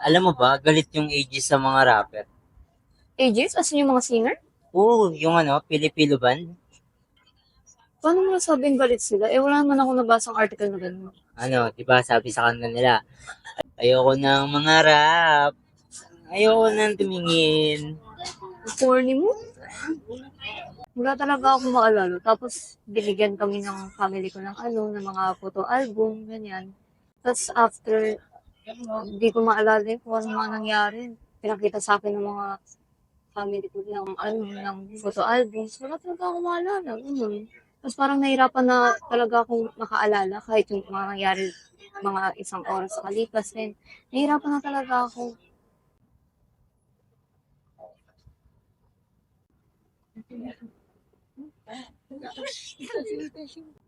Alam mo ba, galit yung ages sa mga rapper. Ages? As in yung mga singer? Oo, yung ano, Pilipilo band. Paano mo nasabing galit sila? Eh, wala naman ako nabasang article na gano'n. Ano, di ba sabi sa kanila nila, ayoko ng mga rap. Ayoko nang tumingin. Corny mo? Wala talaga ako maalala. Tapos, binigyan kami ng family ko ng ano, ng mga photo album, ganyan. Tapos, after, hindi ko maalala eh kung ano mga nangyari. Pinakita sa akin ng mga family ko ng ano, ng photo albums. Wala talaga ako maalala. Ganun. Tapos parang nahirapan na talaga akong makaalala kahit yung mga nangyari mga isang oras sa kalipas din. Nahirapan na talaga ako.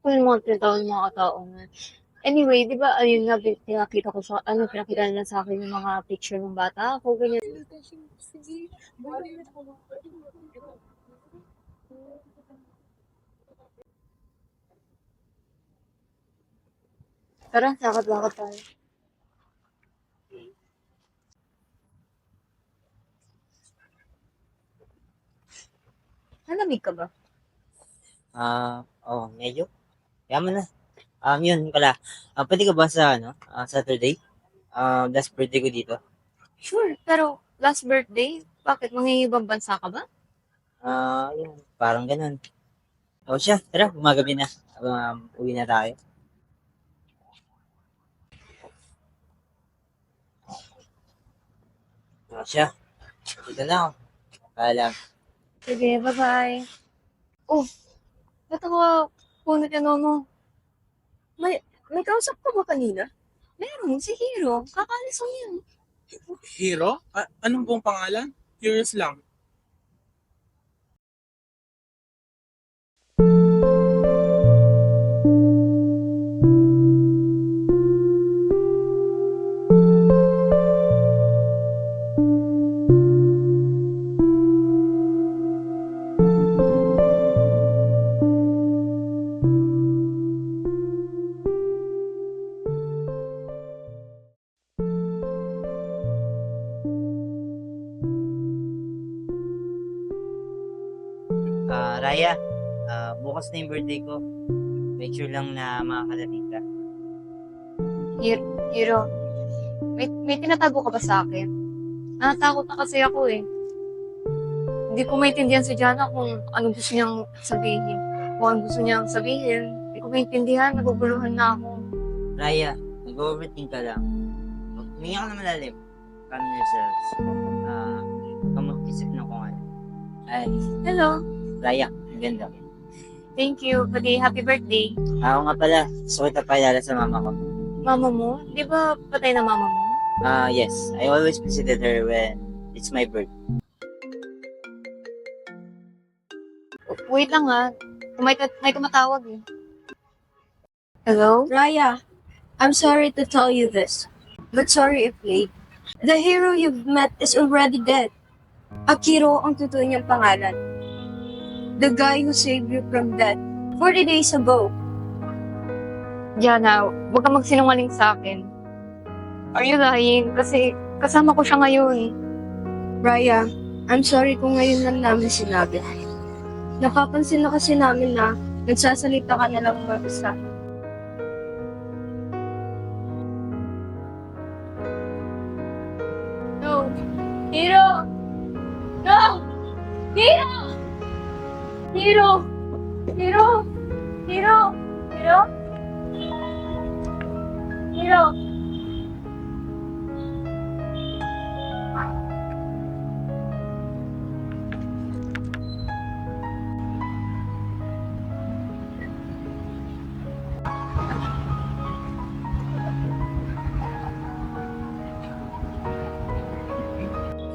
Kung yung mga tinatawag ng mga tao na. Anyway, di ba, ayun nga, pinakita ko sa, ano, pinakita nila sa akin yung mga picture ng bata ako, ganyan. Tara, lakad-lakad tayo. Nalamig ka ba? Ah, oh, medyo. Yaman na. Um, yun pala. Ah, pwede ka ba sa, ano, ah, Saturday? Ah, last birthday ko dito. Sure, pero last birthday, bakit mangingibang bansa ka ba? Ah, yun, parang ganun. O siya, tara, gumagabi na. Um, uwi na tayo. O siya, dito na ako. Paalam. Sige, bye-bye. Oh, ba't ako punot yan mo? May, may kausap ka ba kanina? Meron, si Hero. Kakalis lang yan. Hero? A- anong buong pangalan? Curious lang. Raya, ah, bukas na yung birthday ko. Make sure lang na makakalating ka. Hero, Hero, may, may tinatago ka ba sa akin? Natatakot na kasi ako eh. Hindi ko maintindihan si Jana kung anong gusto niyang sabihin. Kung anong gusto niyang sabihin. Hindi ko maintindihan, naguguluhan na ako. Raya, nag-overthink ka lang. Huminga ka na malalim. Calm yourself. Ah, huwag kang mag-isip ng kung ano. Ay, Hello, Raya, ganda. thank you. Pati happy birthday. Ako nga pala, gusto kita paalala sa mama ko. Mama mo? Di ba patay na mama mo? Ah, yes. I always visited her when it's my birthday. Wait lang ha. May, may tumatawag eh. Hello? Raya, I'm sorry to tell you this, but sorry if late. The hero you've met is already dead. Akiro ang totoo niyang pangalan. The guy who saved you from death 40 days ago. Jana, huwag kang magsinungaling sa akin. Are you lying? Kasi kasama ko siya ngayon. Raya, I'm sorry kung ngayon lang namin sinabi. Napapansin na kasi namin na nagsasalita ka na lang mag-isa. No. Hero! No! Hero! Hero! Hero! Hero! Hero!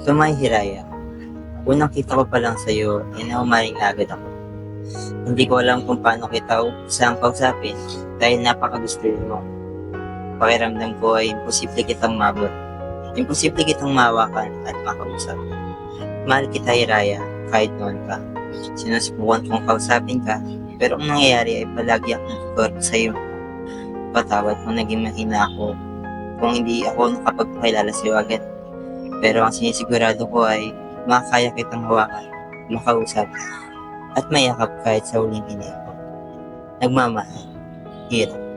So, my Hiraya, unang kita ko pa lang sa'yo, inaumaring na agad ako. Hindi ko alam kung paano kita saan kausapin dahil napakagusto mo. Pakiramdam ko ay imposible kitang mabot. Imposible kitang mawakan at makausap. Mahal kita, Hiraya, kahit noon ka. Sinusubukan kong kausapin ka, pero ang nangyayari ay palagi akong tutor sa'yo. Patawad kung naging mahina ako kung hindi ako nakapagpakilala sa iyo agad. Pero ang sinisigurado ko ay makakaya kitang hawakan, makausap, at mayakap kahit sa huling hininga ko. Nagmamahal. Hiro.